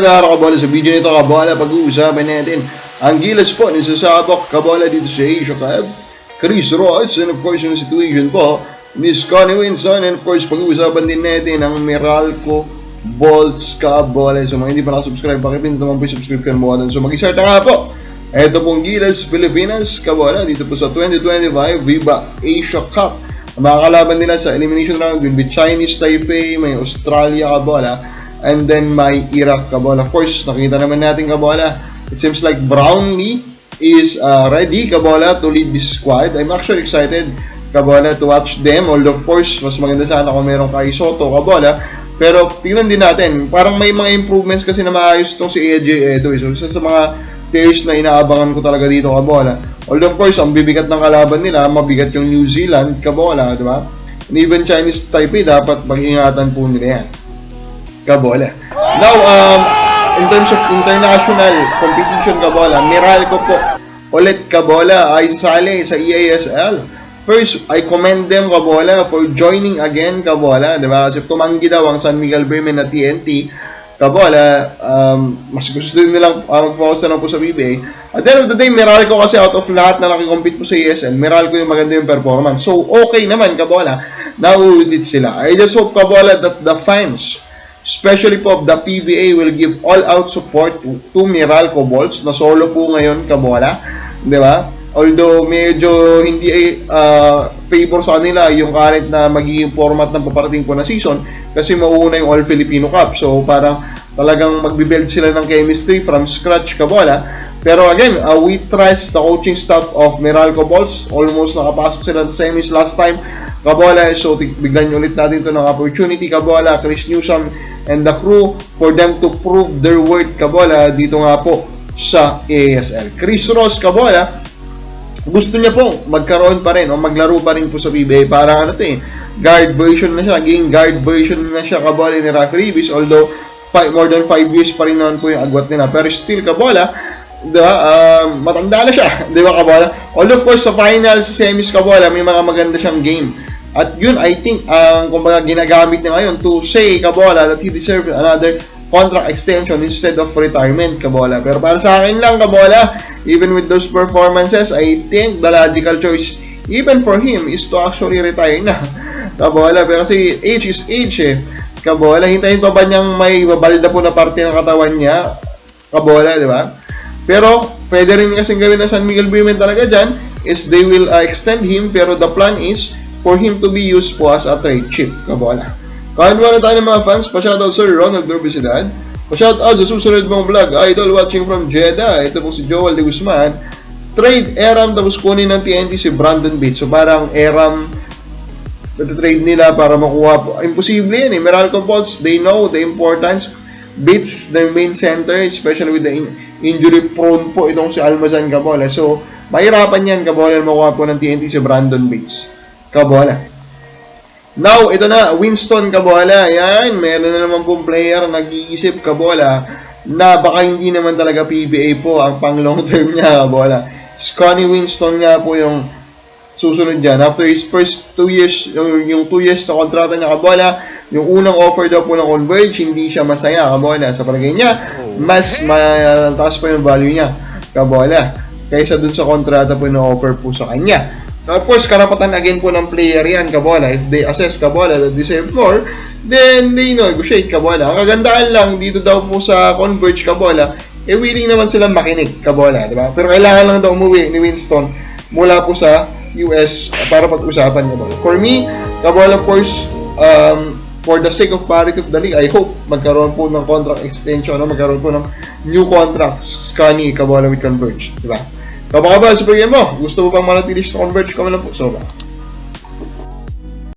Magandang kabola sa video nito kabola pag-uusapan natin. Ang gilas po ni sasabak kabola dito sa Asia Cup Chris Ross and of course yung situation po ni Scotty Winston and of course pag-uusapan din natin ang Meralco Bolts kabola so mga hindi pa nakasubscribe pakipindot naman po yung subscription button so mag-start na nga po. Ito pong Gilas Pilipinas kabola dito po sa 2025 Viva Asia Cup. Ang mga kalaban nila sa elimination round will be Chinese Taipei, may Australia kabola and then may Iraq kabola. Of course, nakita naman natin kabola. It seems like Brownlee is uh, ready kabola to lead this squad. I'm actually excited kabola to watch them. Although of course, mas maganda sana kung meron kay Soto kabola. Pero tingnan din natin, parang may mga improvements kasi na maayos tong si AJ Edo. eh. So isa sa mga players na inaabangan ko talaga dito kabola. Although of course, ang bibigat ng kalaban nila, mabigat yung New Zealand kabola, di ba? And even Chinese Taipei, dapat mag-ingatan po nila yan kabola. Now, um, in terms of international competition kabola, Meralco po ulit kabola ay sasali sa EASL. First, I commend them kabola for joining again kabola, di ba? Kasi tumanggi daw ang San Miguel Bremen na TNT. Kabola, um, mas gusto nilang uh, mag-focus na lang po sa BBA. At the end of the day, Meralco kasi out of lahat na nakikompete po sa ESL, Meralco yung maganda yung performance. So, okay naman, Kabola. Nauulit sila. I just hope, Kabola, that the fans, especially po of the PBA, will give all-out support to, to Meralco Balls na solo po ngayon, Kabola. Di ba? Although medyo hindi uh, favor sa kanila yung current na magiging format ng paparating po na season kasi mauuna yung All Filipino Cup. So parang talagang magbibuild sila ng chemistry from scratch kabola. Pero again, uh, we trust the coaching staff of Meralco Balls. Almost nakapasok sila sa semis last time. Kabola, so nyo ulit natin to ng opportunity. Kabola, Chris Newsom and the crew for them to prove their worth. Kabola, dito nga po sa ASL. Chris Ross, Kabola, gusto niya pong magkaroon pa rin o maglaro pa rin po sa PBA para ano to eh, guard version na siya, naging guard version na siya kabola ni Rafi Ribis although five, more than 5 years pa rin naman po yung agwat nila pero still kabola di ba, um, matanda na siya, di ba kabola? Although of course sa finals, sa semis kabola, may mga maganda siyang game. At yun, I think, ang kumbaga ginagamit niya ngayon to say kabola that he deserves another contract extension instead of retirement, Kabola. Pero para sa akin lang, Kabola, even with those performances, I think the logical choice, even for him, is to actually retire na. Kabola, pero kasi age is age eh. Kabola, hintayin pa ba niyang may babalda po na parte ng katawan niya? Kabola, di ba? Pero, pwede rin kasing gawin na San Miguel Bremen talaga dyan, is they will uh, extend him, pero the plan is for him to be used po as a trade chip, Kabola. Kahit wala tayo ng mga fans, pa-shoutout Sir Ronald Dorbicidad. Pa-shoutout sa susunod mong vlog, idol watching from Jeddah. Ito po si Joel de Guzman. Trade Eram tapos kunin ng TNT si Brandon Bates. So parang Eram trade nila para makuha po. Imposible yan eh. Meralco Bolts, they know the importance. Bates is their main center, especially with the in- injury prone po itong si Almazan Cabola. So, mahirapan yan Cabola makuha po ng TNT si Brandon Bates. Cabola. Now, ito na, Winston Cabola. Yan, meron na naman pong player nag-iisip Cabola na baka hindi naman talaga PBA po ang pang long term niya Cabola. Scotty Winston nga po yung susunod dyan. After his first two years, yung, yung two years na kontrata niya Cabola, yung unang offer daw po ng Converge, hindi siya masaya Cabola. Sa palagay niya, mas mataas pa yung value niya Cabola kaysa dun sa kontrata po na offer po sa kanya. Of course, karapatan again po ng player yan, Kabola. If they assess Kabola that deserve more, then they negotiate Kabola. Ang kagandahan lang dito daw po sa Converge Kabola, eh willing naman silang makinig Kabola, di ba? Pero kailangan lang daw umuwi ni Winston mula po sa US para pag-usapan Kabola. For me, Kabola, of course, um, for the sake of parity of the league, I hope magkaroon po ng contract extension, no? magkaroon po ng new contracts, Scani, Kabola with Converge, di ba? Kabakabal sa program mo, gusto mo bang manatili sa Converge? Comment lang po. So, ba?